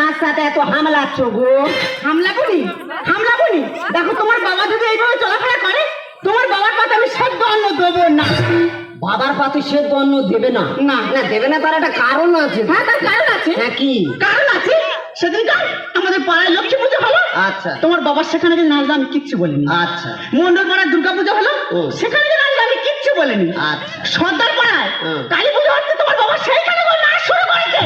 একা সাথে এত হামলাচ্ছ গো? হামলা বলি হামলা বলি দেখো তোমার বাবা যদি এইভাবে চলাফেরা করে তোমার বাবার পাতে আমি সেদ্ধ অন্ন দেবো না। বাবার পাতে সেদ্ধ অন্ন দেবে না। না না দেবে না তার একটা কারণ আছে। হ্যাঁ তার কারণ আছে। হ্যাঁ কি? কারণ আছে? সেদিনকার আমাদের পাড়ায় লক্ষ্মী পুজো হলো। আচ্ছা। তোমার বাবার সেখানে যে নাচবে আমি কিচ্ছু বলিনি। আচ্ছা। মন্ডল পাড়ায় দুর্গা পুজো হলো সেখানে যে নাচবে আমি কিচ্ছু বলিনি। আচ্ছা। সর্দার পাড়ায় কালী পুজো হচ্ছে তোমার বাবা সেইখানে নাচ শুরু করেছে।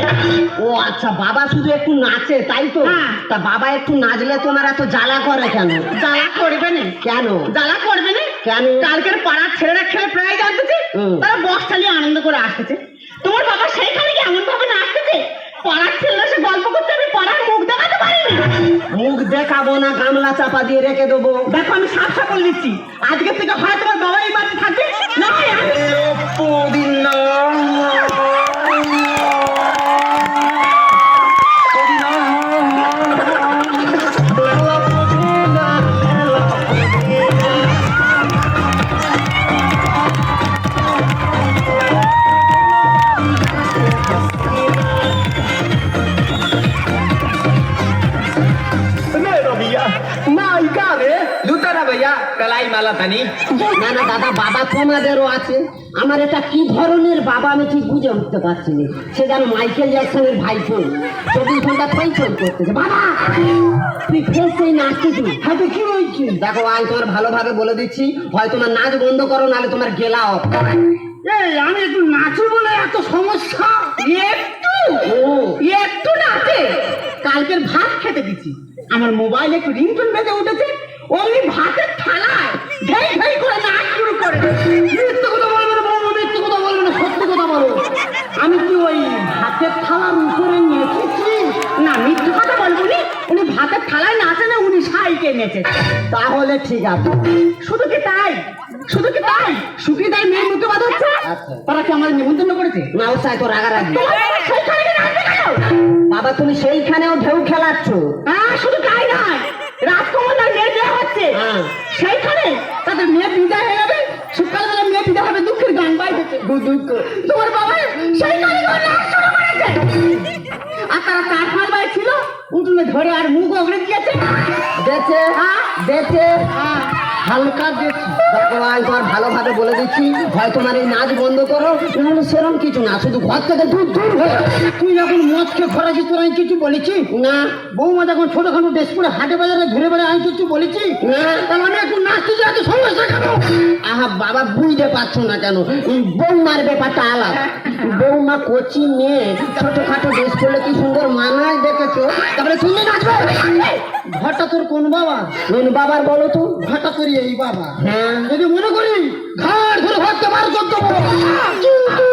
ও আচ্ছা বাবা শুধু একটু নাচে তাই তো? হ্যাঁ। তা বাবা একটু নাচলে তোমার এত জ্বালা করে কেন? জ্বালা করবে না। কেন? জ্বালা করবে না। কেন? কালকের পাড়ার ছেলেরা খেলে প্রায় জানতেছে। তারা বস চালিয়ে আনন্দ করে আসতেছে। তোমার বাবা সেইখানে কি এমন ভাবে নাচতেছে? পাড়ার ছেলেরা সে গল্প করতে আমি পাড়ার মুখ দেখাতে পারি মুখ দেখাবো না গামলা চাপা দিয়ে রেখে দেবো। দেখো আমি সাপ করে নিচ্ছি। আজকে থেকে হয় তোমার বাবা এই বাড়িতে থাকবে? না হয় আমি না না দাদা বাবা তোমাদেরও আছে। আমার এটা কি ধরনের বাবা আমি ঠিক বুঝে উঠতে পারছি না। সে যেন মাইকেল জ্যাকসনের ভাইপো। চব্বিশ ঘণ্টা থই করতেছে। বাবা তুই ফের সেই নাচতেছিস হয়তো কি হয়েছে দেখো আজ তোমার ভালোভাবে বলে দিচ্ছি। হয় তোমার নাচ বন্ধ করো নাহলে তোমার গেলা অফ এই আমি একটু নাচু বলে এত সমস্যা? একটু? ও। একটু নাচে? কালকের ভাত খেতে দিচ্ছি আমার মোবাইলে একটু রিংটোন বেজে উঠেছে। অমনি ভাতের থালায় ধেই ধেই করে নাচ শুরু করে। মিথ্যে কথা বলবে না বলব মিথ্যে কথা বলবে না সত্যি কথা বলো। আমি কি ওই ভাতের থালার উপরে নেচেছি না মিথ্যে কথা বলব নি। উনি ভাতের থালায় নাচে না উনি সাইকে নেচেছে তাহলে ঠিক আছে। শুধু কি তাই? শুধু কি তাই? শুকিয়ে তাই মেয়ের মুখে বাদ হচ্ছে? আচ্ছা। তারা কি আমাদের নিমন্ত্রণ করেছে? না ও চাই তো রাগারাগি? বাবা তুমি সেইখানেও ঢেউ খেলাচ্ছ। হ্যাঁ শুধু তাই নয়। রাজকুমার মেয়ে হচ্ছে হ্যাঁ। সেইখানে তাদের মেয়ে বিদা হয়ে যাবে। সকালবেলা মেয়ে বিদা হবে দুঃখের গান বাইতেছে দুঃখ। তোমার বাবা সেইখানে আর তারা কারখানা ফাল ছিল উঠুনে ধরে আর মুখ অগড়ে দিয়েছে। দেখছে হ্যাঁ? হ্যাঁ হালকা দিয়েছি দেখো তোমার ভালোভাবে বলে দিচ্ছি হয় তোমার এই নাচ বন্ধ করো। নাহলে সেরকম কিছু না শুধু ঘর থেকে দূর দূর হয়ে তুই যখন মদকে খরাছি তোর আমি কিছু বলেছি? না। বৌমা যখন ছোটখাটো ড্রেস পরে হাটে বাজারে ঘুরে বেড়ে আমি কিছু বলেছি? না। তাহলে আমি এখন নাচতে যাই এত সমস্যা কেন আহা বাবা বুঝতে পারছ না কেন? বৌমার ব্যাপারটা আলাদা। বৌমা কচি মেয়ে ছোটখাটো ড্রেস পরলে কি সুন্দর মানায় দেখেছ? তারপরে তুমি নাচবে? ঘরটা তোর কোন বাবা? কোন বাবার বলো তো। ঘাটা করি এই বাবা। হ্যাঁ। যদি মনে করি ঘাট ধরে ভাগতে বার করতে কিন্তু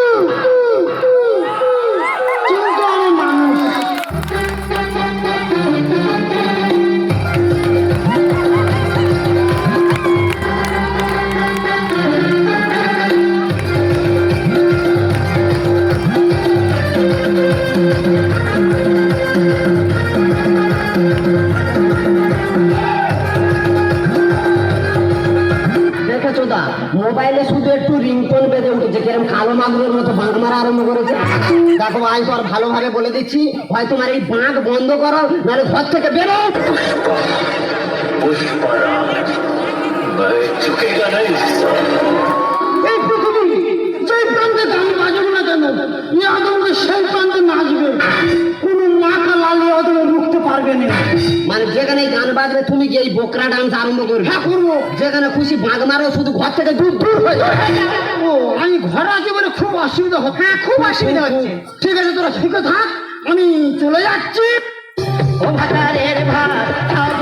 মোবাইলে শুধু একটু রিংটোন বেঁধে উঠেছে, কিরম কালো মাগুরের মতো বাঁক মারা আরম্ভ করেছে। দেখো আই তোর ভালোভাবে বলে দিচ্ছি, হয় তোমার এই বাঁক বন্ধ করো, নাহলে ঘর থেকে বেরো পারবে না। মানে যেখানে গান বাজবে তুমি এই বোকরা ডান্স আরম্ভ করবে। হ্যাঁ করব। যেখানে খুশি বাঁক মারো শুধু ঘর থেকে দূর দূর হয়ে ও আমি ঘরে আছি বলে খুব অসুবিধা হচ্ছে। হ্যাঁ খুব অসুবিধা হচ্ছে। ঠিক আছে তোরা শিখে থাক আমি চলে যাচ্ছি। ও ভাতারের ভাত খাব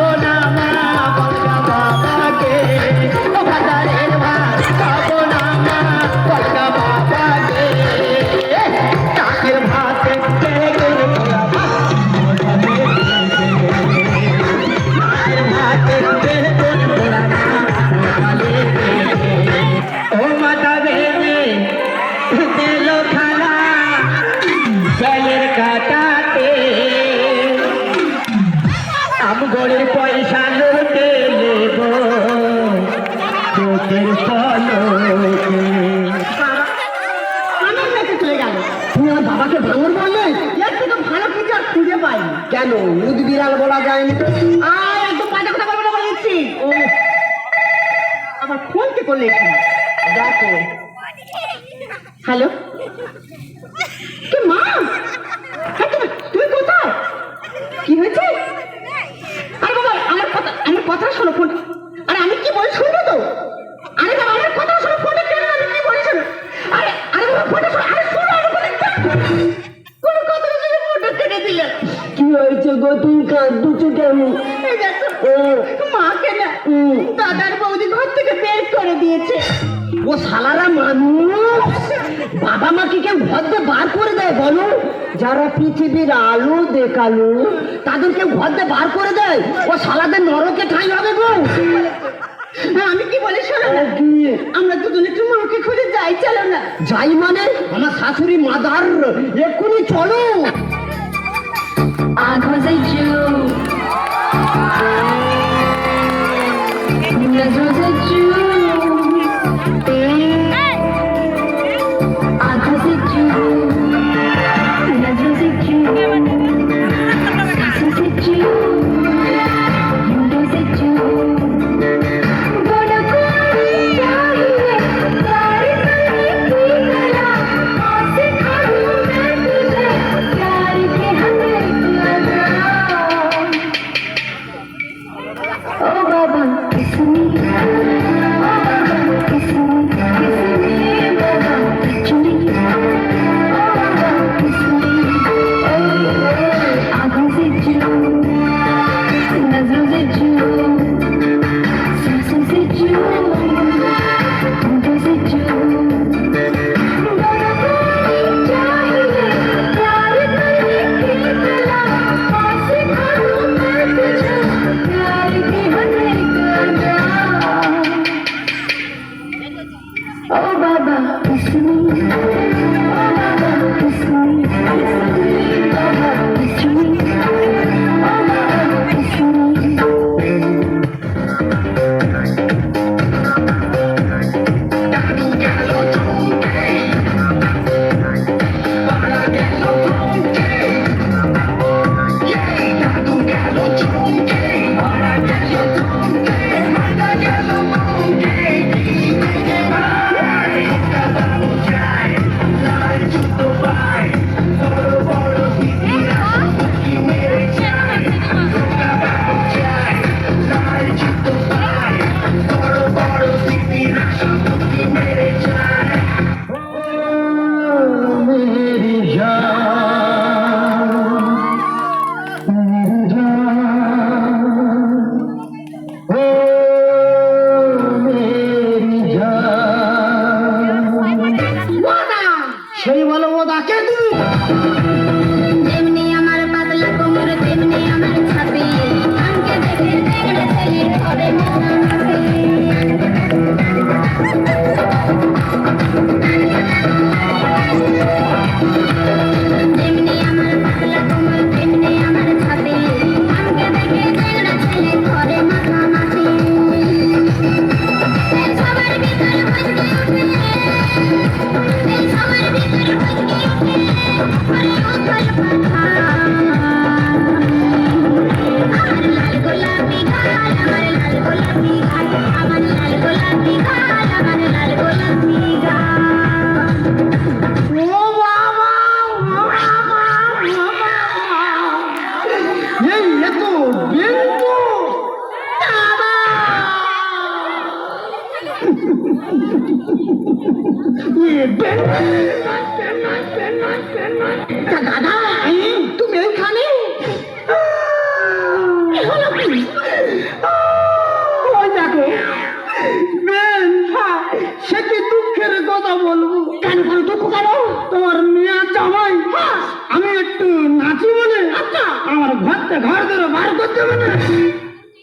কাটাতে। আমগরের পয়সা লোটে নেব চোখের পলকে চলে গেল। তুমি বাবাকে ভাঙর বললে এর থেকে ভালো কিছু আর খুঁজে পাইনি কেন? উদ বিড়াল বলা যায়নি আর একদম পাল্টা কথা বলব না করলে দেখো। হ্যালো? কে মা হ্যাঁ, তুমি তুমি কোথায় কি হয়েছে আরে বাবা আমার কথা শোনো ফোন আরে আমি কি বলি শুনব তো? আরে বাবা আমার কথা শোনো ফোনটা কেন আমি কি বলি শোনো? আরে আরে বাবা ফোনটা শোনো আরে শোনো আমার কথা কোনো? কথা শুনে ফোনটা কেটে দিলে। কি হয়েছে গো তুমি কাঁদছো কেন? মাকে না দাদার বৌদি ঘর থেকে বের করে দিয়েছে। ও শালারা মানুষ! বাবা মাকে কেউ ঘর দিয়ে বার বলো যারা পৃথিবীর আলু দেখাল তাদেরকে ঘরতে বার করে দেয় ও সালাদের নরকে ঠাই হবে গো। হ্যাঁ, আমি কি বলি শোনো আমরা দুজনে একটু মাকে খুঁজে যাই চলো না। যাই মানে? আমার শাশুড়ি মাদার। এক্ষুনি চলো। I was a একটু নাচি বলে আচ্ছা। আমার ঘরতে ঘর ধরে বার করতে হবে না।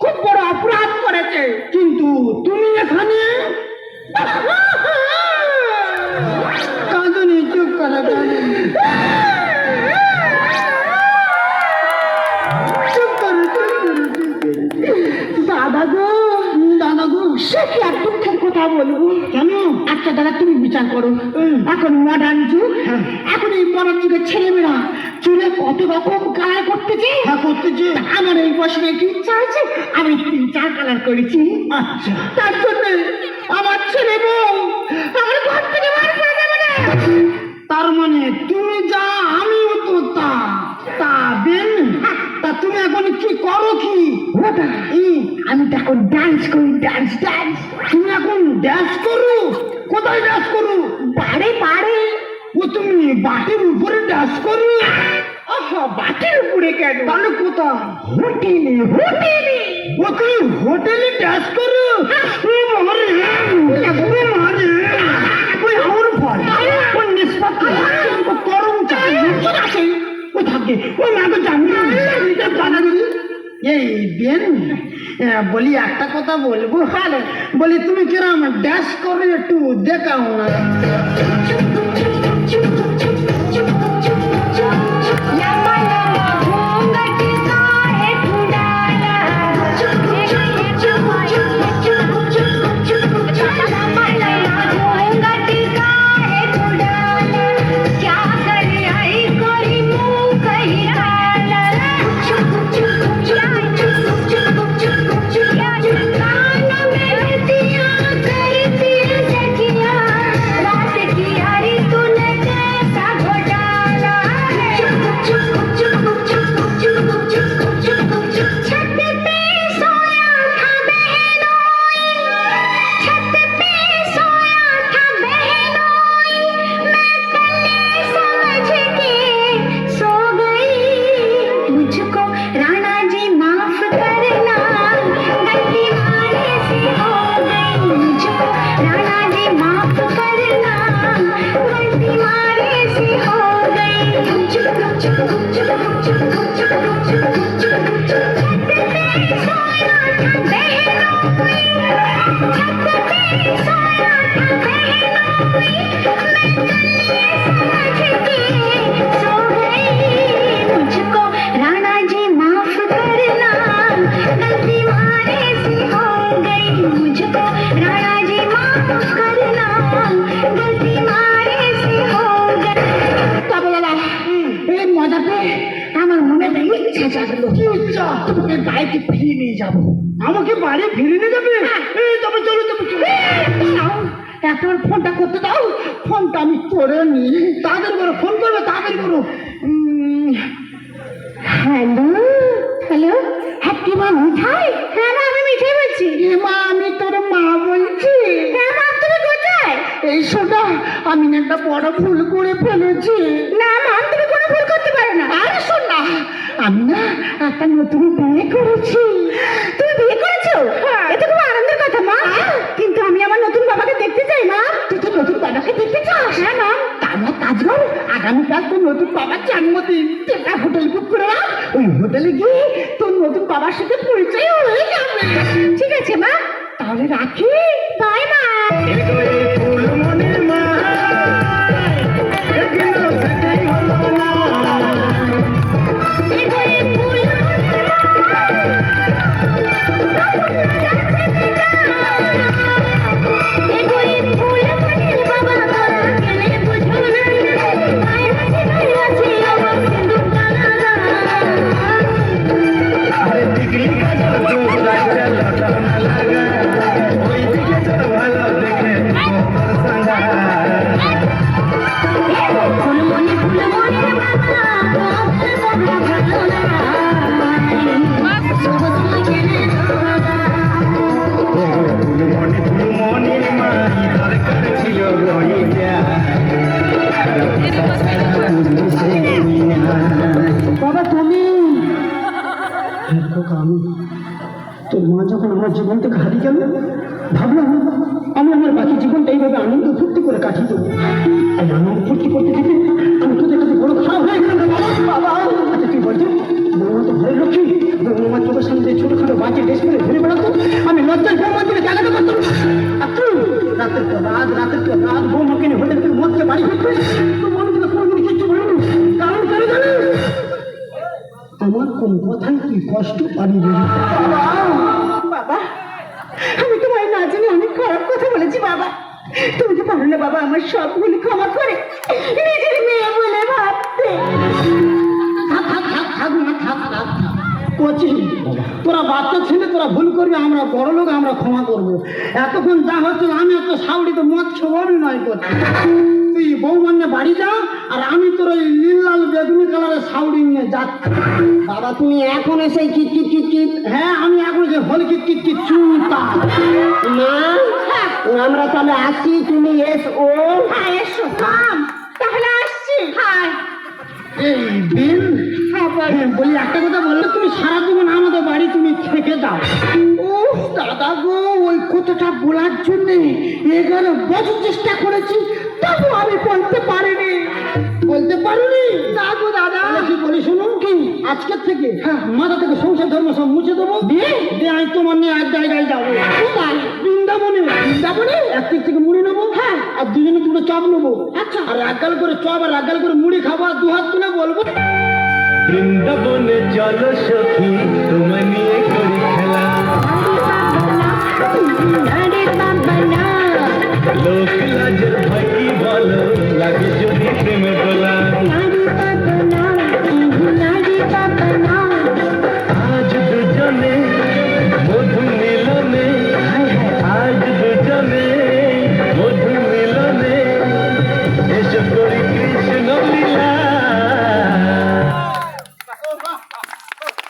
খুব বড় অপরাধ করেছে। কিন্তু তুমি এখানে? কাঁদুনি চুপ করে কাঁদুনি। চুপ করে চুপ করে দাদা গো দাদা গো সে কি দুঃখের কথা বলব? কেন? আচ্ছা দাদা তুমি বিচার করো। এখন মডার্ন যুগ এখন এই মডার্ন যুগের ছেলেমেয়েরা চুলে কত রকম কালার করতেছে? হ্যাঁ করতেছে। আমার এই বয়সে একটু ইচ্ছা আছে আমি তিন চার কালার করেছি। আচ্ছা। তার জন্য আমার ছেলে বউ আমার ঘর থেকে বার করে দেবে না। তার মানে তুমি যা আমিও তো তা। তা বেন তা তুমি এখন কি করো কি? আমি তো এখন ডান্স করি ডান্স ডান্স তুমি এখন ডান্স করো? কোথায় ডান্স করো পারে পারে ও তুমি বাটির উপরে ডান্স করো? আহা বাটির উপরে কেন? তাহলে কোথায়? হোটেলে হোটেলে। ও তুমি হোটেলে ডান্স করো? এই বেন। বলি একটা কথা বলব। হ্যালো বলি তুমি কিরম ড্যাশ করে একটু দেখাও না। একটা কি ইচ্ছা তোমাকে বাড়িতে ফিরিয়ে নিয়ে যাব আমাকে বাড়ি ফিরিয়ে নিয়ে যাবে তবে চলো তবে চলো এখন ফোনটা করতে দাও ফোনটা আমি করে নি তাদের করো ফোন করবে তাদের করো হ্যালো হ্যালো হ্যাপি মা মিঠাই হ্যাঁ মা আমি মিঠাই বলছি মা আমি তোর মা বলছি হ্যাঁ মা তুমি কোথায় এই শোনা আমি একটা বড় ভুল করে ফেলেছি। না মা তুমি কোনো ভুল করতে পারো না। আরে শোন না আমি না একটা নতুন বিয়ে করেছি। তুমি বিয়ে করেছ? এটা খুব আনন্দের কথা মা। কিন্তু আমি আমার নতুন বাবাকে দেখতে চাই মা। তুই তো নতুন বাবাকে দেখতে চাস। হ্যাঁ মা। তাহলে কাজ কর আগামীকাল তোর নতুন বাবার জন্মদিন। একটা হোটেল বুক করে রাখ ওই হোটেলে গিয়ে তোর নতুন বাবার সাথে পরিচয় হয়ে যাবে। ঠিক আছে মা। তাহলে রাখি। বাই মা। যখন আমার জীবন থেকে হারিয়ে গেল, ভাবলাম, আমি আমার বাকি জীবনটা এইভাবে আনন্দ ফুর্তি করে কাটিয়ে দেবো। আর আনন্দ ফুর্তি করতে থেকে আমি তোদের কাছে বড় খারাপ হয়ে গেলাম। রে বাবা আচ্ছা তুই তো ঘরের লক্ষ্মী, বৌমা চোখের সামনে ছোটখাটো বাচ্চা ড্রেস করে ঘুরে বেড়াতো, আমি লজ্জায় বৌমা রাতের পর রাত পর রাত হোটেল মদকে বাড়ি ফিরতে তো মনে আমার কোন কথাই তুই কষ্ট না। বাবা। আমি তোমায় না জানি অনেক খারাপ কথা বলেছি, বাবা। তুমি তো পারো না, বাবা, আমার সবগুলি ক্ষমা করে নিজের মেয়ে বলে ভাবতে। কচি, তোরা বাচ্চা ছেলে, তোরা ভুল করবি, আমরা বড় লোক, আমরা ক্ষমা করব। এতক্ষণ যা হচ্ছে আমি একটা সাউডিতে মদ ছবি নয় করছি। তুই বৌমান্যে বাড়ি যা আর আমি তোর ওই নীল লাল বেগুনি কালারের সাউডি নিয়ে যাচ্ছি। বাবা তুমি এখন এসে কিট কিট কিট কিট হ্যাঁ আমি এখন যে হল কিট কিট কিট চুতা মা আমরা তাহলে আসি তুমি এস। ও হ্যাঁ এসো। তাহলে আসছি। হ্যাঁ এই বিন বল। বলি একটা কথা বললে তুমি সারা জীবন আমাদের বাড়ি তুমি থেকে দাও ও দাদা গো ওই কথাটা বলার জন্য এগারো বছর চেষ্টা করেছি তবু আমি বলতে পারিনি। বলতে পারিনি? না গো দাদা। কি বলি শুনুন কি? আজকের থেকে হ্যাঁ। মাথা থেকে সংসার ধর্ম সব মুছে দেবো? দিয়ে আমি তোমার নিয়ে এক জায়গায় যাব। কোথায়? বৃন্দাবনে। বৃন্দাবনে? এক থেকে মুড়ি নেব হ্যাঁ। আর দুজনে দুটো চপ নেব। আচ্ছা। আর একগাল করে চপ আর একগাল করে মুড়ি খাব আর দু হাত তুলে বলব। বৃন্দাবনে চলো সখী তোমায় নিয়ে করি খেলা।